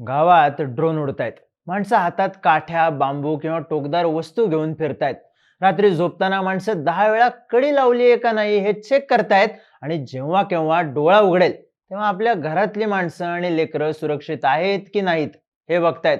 गावात ड्रोन उडतायत. माणसं हातात काठ्या बांबू किंवा टोकदार वस्तू घेऊन फिरतायत. रात्री झोपताना माणसं दहा वेळा कडी लावली आहे का नाही हे चेक करतायत आणि जेव्हा केव्हा डोळा उघडेल तेव्हा आपल्या घरातली माणसं आणि लेकरं सुरक्षित आहेत की नाहीत हे बघतायत.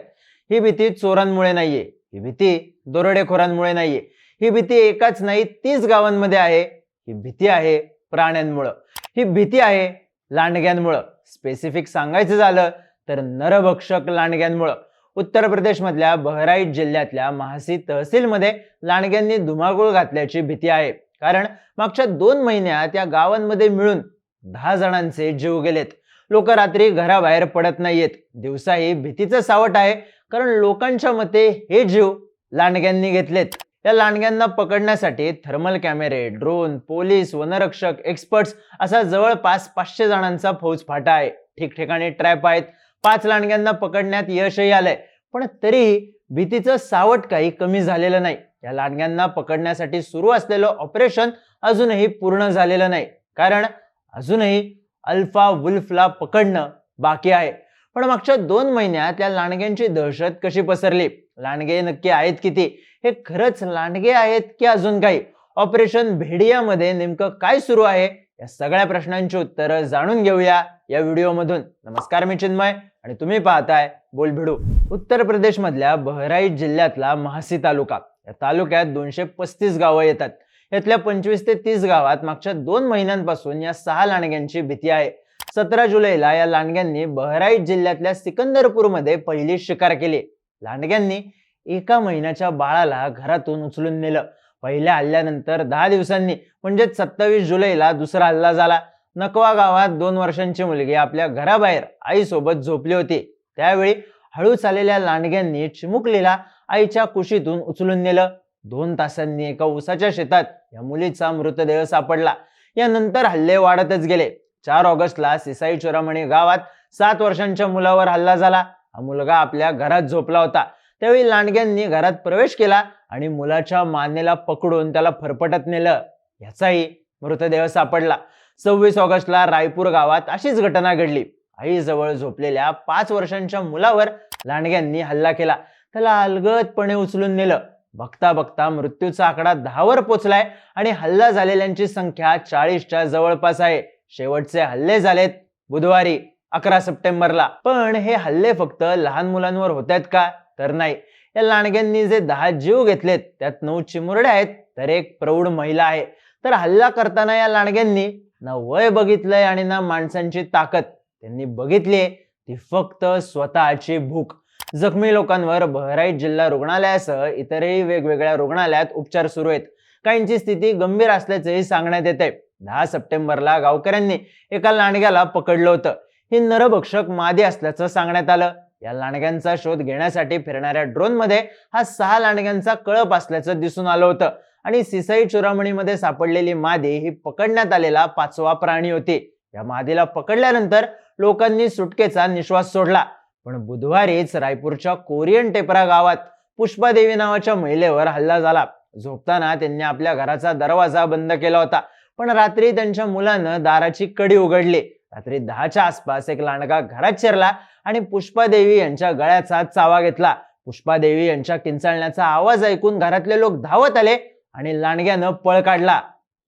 ही भीती चोरांमुळे नाहीये. ही भीती दरोडेखोरांमुळे नाहीये. ही भीती एकाच नाही तीस गावांमध्ये आहे. ही भीती आहे प्राण्यांमुळं. ही भीती आहे लांडग्यांमुळं. स्पेसिफिक सांगायचं झालं तर नरभक्षक लांडग्यांमुळं. उत्तर प्रदेशमधल्या बहराईच जिल्ह्यातल्या महासी तहसीलमध्ये लांडग्यांनी धुमाकूळ घातल्याची भीती आहे. कारण मागच्या दोन महिन्यात या गावांमध्ये मिळून दहा जणांचे जीव गेलेत. लोक रात्री घराबाहेर पडत नाहीयेत. दिवसाही भीतीचं सावट आहे. कारण लोकांच्या मते हे जीव लांडग्यांनी घेतलेत. या लांडग्यांना पकडण्यासाठी थर्मल कॅमेरे ड्रोन पोलीस वनरक्षक एक्सपर्ट्स असा जवळपास पाचशे जणांचा फौजफाटा आहे. ठिकठिकाणी ट्रॅप आहेत. पाच लांडग्यांना पकडण्यात यशही आलंय. पण तरीही भीतीचं सावट काही कमी झालेलं नाही. या लांडग्यांना पकडण्यासाठी सुरू असलेलं ऑपरेशन अजूनही पूर्ण झालेलं नाही. कारण अजूनही अल्फा वुल्फला पकडणं बाकी आहे. पण मागच्या दोन महिन्यात या लांडग्यांची दहशत कशी पसरली? लांडगे नक्की आहेत किती? हे खरंच लांडगे आहेत की अजून काही? ऑपरेशन भेडियामध्ये नेमकं काय सुरू आहे? या सगळ्या प्रश्नांची उत्तरं जाणून घेऊया या व्हिडिओमधून. नमस्कार मी चिन्मय. आणि तुम्ही पाहताय बोलभिडू उत्तर प्रदेशमधल्या बहराईच जिल्ह्यातला महासी तालुका. या तालुक्यात दोनशे पस्तीस गावं येतात. यातल्या पंचवीस ते तीस गावात मागच्या दोन महिन्यांपासून या सहा लांडग्यांची भीती आहे. सतरा जुलैला या लांडग्यांनी बहराईच जिल्ह्यातल्या सिकंदरपूरमध्ये पहिली शिकार केली. लांडग्यांनी एका महिन्याच्या बाळाला घरातून उचलून नेलं. पहिल्या हल्ल्यानंतर दहा दिवसांनी म्हणजेच सत्तावीस जुलैला दुसरा हल्ला झाला. नकवा गावात दोन वर्षांची मुलगी आपल्या घराबाहेर आईसोबत झोपली होती. त्यावेळी हळू चाललेल्या लांडग्यांनी चिमुकलीला आईच्या कुशीतून उचलून नेलं. दोन तासांनी एका उसाच्या शेतात या मुलीचा मृतदेह सापडला. यानंतर हल्ले वाढतच गेले. चार ऑगस्टला सिसाई चोरामणी गावात सात वर्षांच्या मुलावर हल्ला झाला. हा मुलगा आपल्या घरात झोपला होता. त्यावेळी लांडग्यांनी घरात प्रवेश केला आणि मुलाच्या मानेला पकडून त्याला फरफटत नेलं. याचाही मृतदेह सापडला. सव्वीस ऑगस्टला रायपूर गावात अशीच घटना घडली. आईजवळ झोपलेल्या पाच वर्षांच्या मुलावर लांडग्यांनी हल्ला केला. त्याला अलगदपणे उचलून नेलं. बघता बघता मृत्यूचा आकडा दहावर पोचलाय आणि हल्ला झालेल्यांची संख्या चाळीसच्या जवळपास आहे. शेवटचे हल्ले झालेत बुधवारी अकरा सप्टेंबरला. पण हे हल्ले फक्त लहान मुलांवर होत का? तर नाही. या लांडग्यांनी जे दहा जीव घेतलेत त्यात नऊ चिमुरड्या आहेत तर एक प्रौढ महिला आहे. तर हल्ला करताना या लांडग्यांनी ना वय बघितलंय आणि ना माणसांची ताकद. त्यांनी बघितली ती फक्त स्वतःची भूक. जखमी लोकांवर बहराईच जिल्हा रुग्णालयासह इतरही वेगवेगळ्या रुग्णालयात उपचार सुरू आहेत. काहींची स्थिती गंभीर असल्याचंही सांगण्यात येते दहा सप्टेंबरला गावकऱ्यांनी एका लांडग्याला पकडलं होतं. ही नरभक्षक मादी असल्याचं सांगण्यात आलं. या लांडग्यांचा शोध घेण्यासाठी फिरणाऱ्या ड्रोनमध्ये हा सहा लांडग्यांचा कळप असल्याचं दिसून आलं होतं. आणि सिसाई चुरामणीमध्ये सापडलेली मादी ही पकडण्यात आलेला पाचवा प्राणी होती. या मादीला पकडल्यानंतर लोकांनी सुटकेचा निश्वास सोडला. पण बुधवारीच रायपूरच्या कोरियन टेपरा गावात पुष्पादेवी नावाच्या महिलेवर हल्ला झाला. झोपताना त्यांनी आपल्या घराचा दरवाजा बंद केला होता. पण रात्री त्यांच्या मुलानं दाराची कडी उघडली. रात्री दहाच्या आसपास एक लांडगा घरात शिरला आणि पुष्पादेवी यांच्या गळ्याचा चावा घेतला. पुष्पादेवी यांच्या किंचाळण्याचा आवाज ऐकून घरातले लोक धावत आले. आणि लांडग्यानं पळ काढला.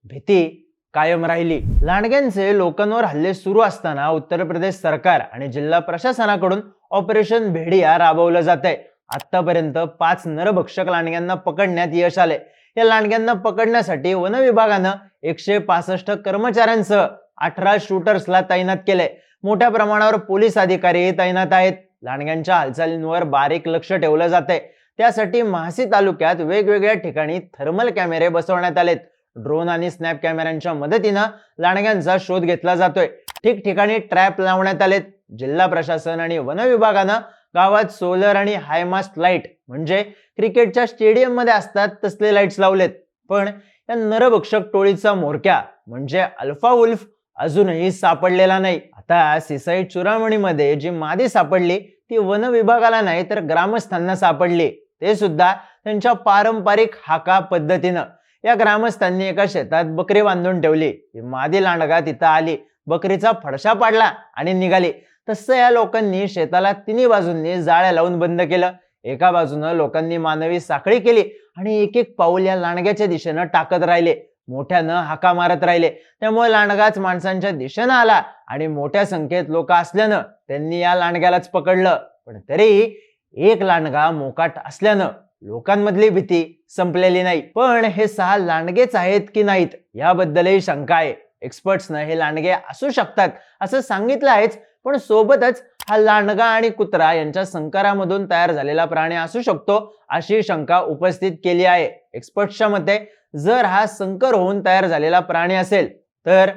भीती कायम राहिली. लांडग्यांचे लोकांवर हल्ले सुरू असताना उत्तर प्रदेश सरकार आणि जिल्हा प्रशासनाकडून ऑपरेशन भेडिया राबवलं जात आहे आतापर्यंत पाच नरभक्षक लांडग्यांना पकडण्यात यश आले या लांडग्यांना पकडण्यासाठी वन विभागानं एकशे पासष्ट कर्मचाऱ्यांसह अठरा शूटर्सला तैनात केले मोठ्या प्रमाणावर पोलीस अधिकारी तैनात आहेत. लांडग्यांच्या हालचालींवर बारीक लक्ष ठेवलं जाते त्यासाठी महासी तालुक्यात वेगवेगळ्या ठिकाणी थर्मल कॅमेरे बसवण्यात आलेत. ड्रोन आणि स्नॅप कॅमेऱ्यांच्या मदतीनं लांडग्यांचा शोध घेतला जातोय. ठिकठिकाणी ट्रॅप लावण्यात आलेत. जिल्हा प्रशासन आणि वन विभागानं गावात सोलर आणि हायमास्ट लाइट म्हणजे क्रिकेटच्या स्टेडियममध्ये असतात तसले लाईट्स लावलेत. पण या नरभक्षक टोळीचा मोरक्या म्हणजे अल्फा उल्फ अजूनही सापडलेला नाही. आता सिसाई चुरामणीमध्ये जी मादी सापडली ती वन विभागाला नाही तर ग्रामस्थांना सापडली. ते सुद्धा त्यांच्या पारंपरिक हाका पद्धतीनं. या ग्रामस्थांनी एका शेतात बकरी बांधून ठेवली. मादी लांडगा तिथं आली. बकरीचा फडशा पाडला आणि निघाली. तसं या लोकांनी शेताला तिन्ही बाजूंनी जाळ्या लावून बंद केलं. एका बाजूनं लोकांनी मानवी साखळी केली आणि एक एक पाऊल या लांडग्याच्या दिशेनं टाकत राहिले. मोठ्यानं हाका मारत राहिले. त्यामुळे लांडगाच माणसांच्या दिशेनं आला आणि मोठ्या संख्येत लोक असल्यानं त्यांनी या लांडग्यालाच पकडलं. पण तरीही एक लांडगा मोकाट असल्यानं लोकांमधली भीती संपलेली नाही. पण हे सहा लांडगेच आहेत की नाहीत? याबद्दलही शंका आहे. एक्सपर्ट्सनं हे लांडगे असू शकतात असं सांगितलं आहेच पण सोबतच हा लांडगा आणि कुत्रा यांच्या संकरामधून तयार झालेला प्राणी असू शकतो अशी शंका उपस्थित केली आहे. एक्सपर्ट्सच्या मते जर हा संकर होऊन तयार झालेला प्राणी असेल तर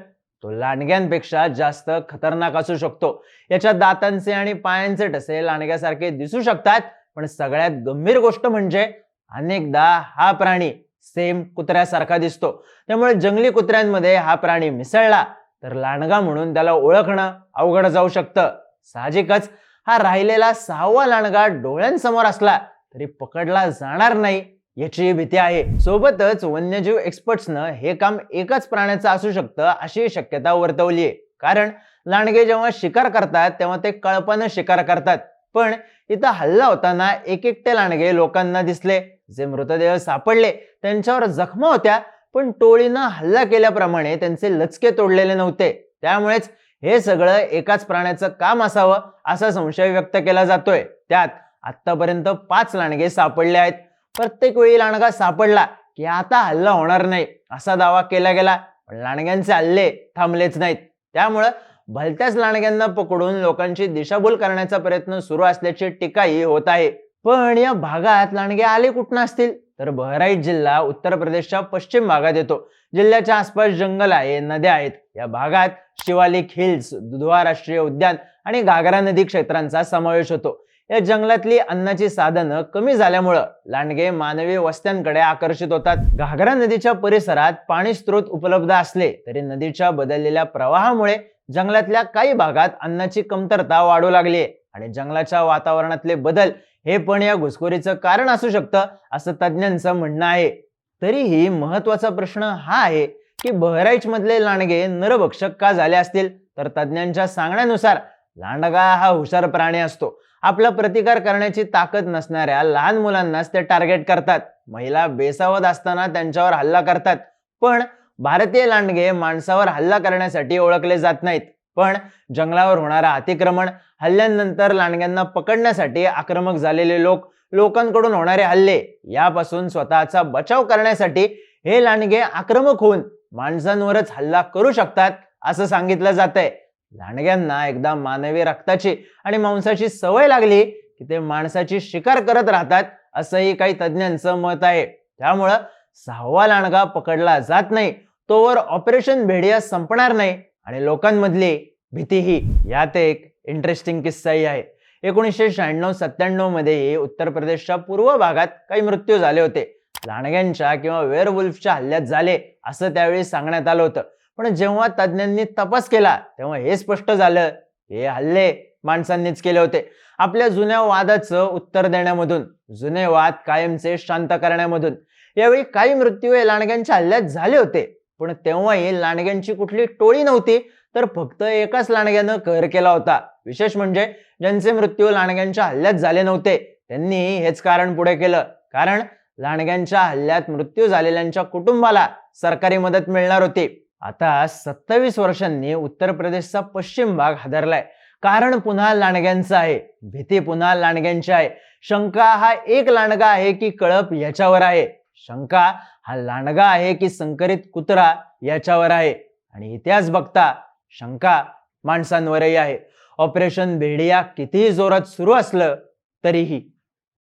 तो लांडग्यांपेक्षा जास्त खतरनाक असू शकतो. याच्या दातांचे आणि पायांचे ठसे लांडग्यासारखे दिसू शकतात पण सगळ्यात गंभीर गोष्ट म्हणजे अनेकदा हा प्राणी सेम कुत्र्यासारखा दिसतो. त्यामुळे जंगली कुत्र्यांमध्ये हा प्राणी मिसळला तर लांडगा म्हणून त्याला ओळखणं अवघड जाऊ शकतं. साहजिकच हा राहिलेला सहावा लांडगा डोळ्यांसमोर असला तरी पकडला जाणार नाही. याची भीती आहे. सोबतच वन्यजीव एक्सपर्ट्सनं हे काम एकाच प्राण्याचं असू शकतं अशी शक्यता वर्तवली आहे. कारण लांडगे जेव्हा शिकार करतात तेव्हा ते कळपानं शिकार करतात. पण इथं हल्ला होताना एक एकटे लांडगे लोकांना दिसले. जे मृतदेह सापडले त्यांच्यावर जखमा होत्या पण टोळीनं हल्ला केल्याप्रमाणे त्यांचे लचके तोडलेले नव्हते. त्यामुळेच हे सगळं एकाच प्राण्याचं काम असावं असा संशय व्यक्त केला जातोय. त्यात आतापर्यंत पाच लांडगे सापडले आहेत. प्रत्येक वेळी लांडगा सापडला की आता हल्ला होणार नाही. असा दावा केला गेला. पण लांडग्यांचे हल्ले थांबलेच नाहीत. त्यामुळं भलत्याच लांडग्यांना पकडून लोकांची दिशाभूल करण्याचा प्रयत्न सुरू असल्याची टीकाही होत आहे. पण या भागात लांडगे आले कुठनं असतील? तर बहराईच जिल्हा उत्तर प्रदेशच्या पश्चिम भागात येतो. जिल्ह्याच्या आसपास जंगल आहे नद्या आहेत. या भागात शिवालिक हिल्स दुधवा राष्ट्रीय उद्यान आणि घागरा नदी क्षेत्रांचा समावेश होतो. या जंगलातली अन्नाची साधनं कमी झाल्यामुळं लांडगे मानवी वस्त्यांकडे आकर्षित होतात. घागरा नदीच्या परिसरात पाणी स्रोत उपलब्ध असले तरी नदीच्या बदललेल्या प्रवाहामुळे जंगलातल्या काही भागात अन्नाची कमतरता वाढू लागली आणि जंगलाच्या वातावरणातले बदल हे पण या घुसखोरीचं कारण असू शकतं असं तज्ज्ञांचं म्हणणं आहे. तरीही महत्त्वाचा प्रश्न हा आहे की बहराईच मधले लांडगे नरभक्षक का झाले असतील? तर तज्ज्ञांच्या सांगण्यानुसार लांडगा हा हुशार प्राणी असतो. आपला प्रतिकार करण्याची ताकद नसणाऱ्या लहान मुलांनाच ते टार्गेट करतात. महिला बेसावत असताना त्यांच्यावर हल्ला करतात. पण भारतीय लांडगे माणसावर हल्ला करण्यासाठी ओळखले जात नाहीत. पण जंगलावर होणारा अतिक्रमण हल्ल्यानंतर लांडग्यांना पकडण्यासाठी आक्रमक झालेले लोक लोकांकडून होणारे हल्ले यापासून स्वतःचा बचाव करण्यासाठी हे लांडगे आक्रमक होऊन माणसांवरच हल्ला करू शकतात असं सांगितलं जातंय. लांडग्यांना एकदा मानवी रक्ताची आणि मांसाची सवय लागली की ते माणसाची शिकार करत राहतात असंही काही तज्ज्ञांचं मत आहे. त्यामुळं सहावा लांडगा पकडला जात नाही तोवर ऑपरेशन भेडिया संपणार नाही आणि लोकांमधली भीतीही. यात एक इंटरेस्टिंग किस्साही आहे. एकोणीसशे शहाण्णव सत्त्याण्णवमध्ये उत्तर प्रदेशच्या पूर्व भागात काही मृत्यू झाले होते. लांडग्यांच्या किंवा वेअरवुल्फच्या हल्ल्यात झाले असं त्यावेळी सांगण्यात आलं होतं. पण जेव्हा तज्ज्ञांनी तपास केला तेव्हा हे स्पष्ट झालं. हे हल्ले माणसांनीच केले होते. आपल्या जुन्या वादाचं उत्तर देण्यामधून जुने वाद कायमचे शांत करण्यामधून यावेळी काही मृत्यू हे लांडग्यांच्या हल्ल्यात झाले होते. पण तेव्हाही लांडग्यांची कुठली टोळी नव्हती तर फक्त एकाच लांडग्यानं कहर केला होता. विशेष म्हणजे ज्यांचे मृत्यू लांडग्यांच्या हल्ल्यात झाले नव्हते त्यांनी हेच कारण पुढे केलं. कारण लांडग्यांच्या हल्ल्यात मृत्यू झालेल्यांच्या कुटुंबाला सरकारी मदत मिळणार होती. आता सत्तावीस वर्षांनी उत्तर प्रदेशचा पश्चिम भाग हादरलाय. कारण पुन्हा लांडग्यांचं आहे. भीती पुन्हा लांडग्यांची आहे. शंका हा एक लांडगा आहे की कळप याच्यावर आहे. शंका हा लांडगा आहे की संकरित कुत्रा याच्यावर आहे. आणि इतिहास बघता शंका माणसांवरही आहे. ऑपरेशन भेडिया कितीही जोरात सुरू असलं तरीही